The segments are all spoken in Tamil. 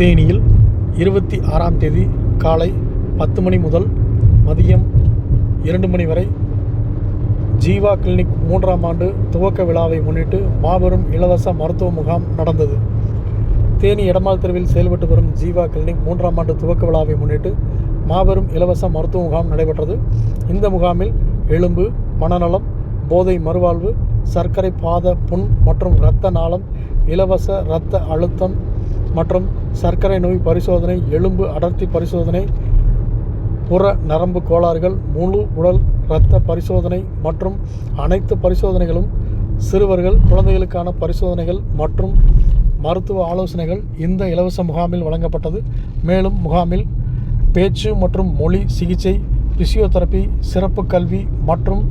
தேனியில் இருபத்தி ஆறாம் தேதி காலை பத்து மணி முதல் மதியம் இரண்டு மணி வரை ஜீவா கிளினிக் மூன்றாம் ஆண்டு துவக்க விழாவை முன்னிட்டு மாபெரும் இலவச மருத்துவ முகாம் நடந்தது. தேனி எடமால் தெருவில் செயல்பட்டு வரும் ஜீவா கிளினிக் மூன்றாம் ஆண்டு துவக்க விழாவை முன்னிட்டு மாபெரும் இலவச மருத்துவ முகாம் நடைபெற்றது. இந்த முகாமில் எலும்பு மனநலம் போதை மறுவாழ்வு சர்க்கரை பாத புண் மற்றும் இரத்த நாளம் இலவச இரத்த அழுத்தம் மற்றும் சர்க்கரை நோய் பரிசோதனை எலும்பு அடர்த்தி பரிசோதனை புற நரம்பு கோளாறுகள் முழு உடல் இரத்த பரிசோதனை மற்றும் அனைத்து பரிசோதனைகளும் சிறுவர்கள் குழந்தைகளுக்கான பரிசோதனைகள் மற்றும் மருத்துவ ஆலோசனைகள் இந்த இலவச முகாமில் வழங்கப்பட்டது. மேலும் முகாமில் பேச்சு மற்றும் மொழி சிகிச்சை பிசியோதெரபி சிறப்பு கல்வி மற்றும்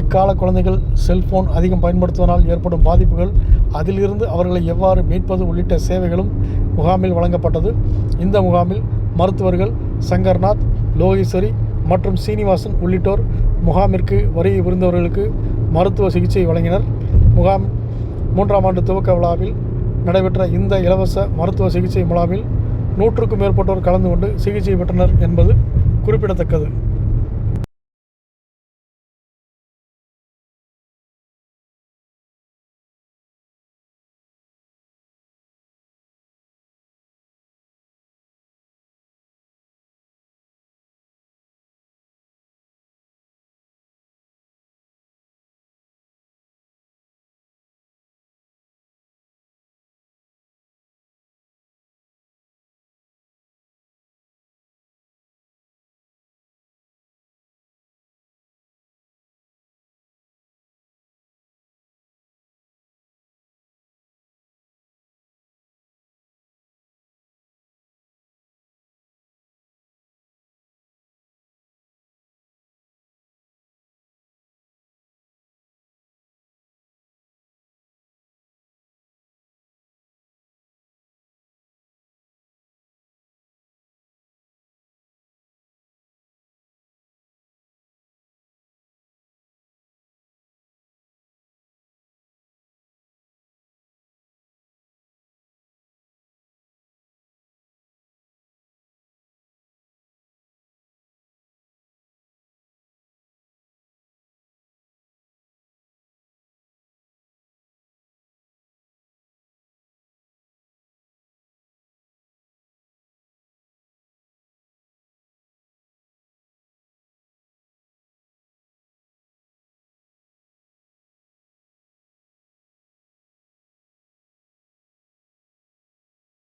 இக்கால குழந்தைகள் செல்போன் அதிகம் பயன்படுத்துவதனால் ஏற்படும் பாதிப்புகள் அதிலிருந்து அவர்களை எவ்வாறு மீட்பது உள்ளிட்ட சேவைகளும் முகாமில் வழங்கப்பட்டது. இந்த முகாமில் மருத்துவர்கள் சங்கர்நாத் லோகேஸ்வரி மற்றும் சீனிவாசன் உள்ளிட்டோர் முகாமிற்கு வருகை புரிந்தவர்களுக்கு மருத்துவ சிகிச்சை வழங்கினர். முகாம் மூன்றாம் ஆண்டு துவக்க விழாவில் நடைபெற்ற இந்த இலவச மருத்துவ சிகிச்சை முகாமில் நூற்றுக்கும் மேற்பட்டோர் கலந்து கொண்டு சிகிச்சை பெற்றனர் என்பது குறிப்பிடத்தக்கது.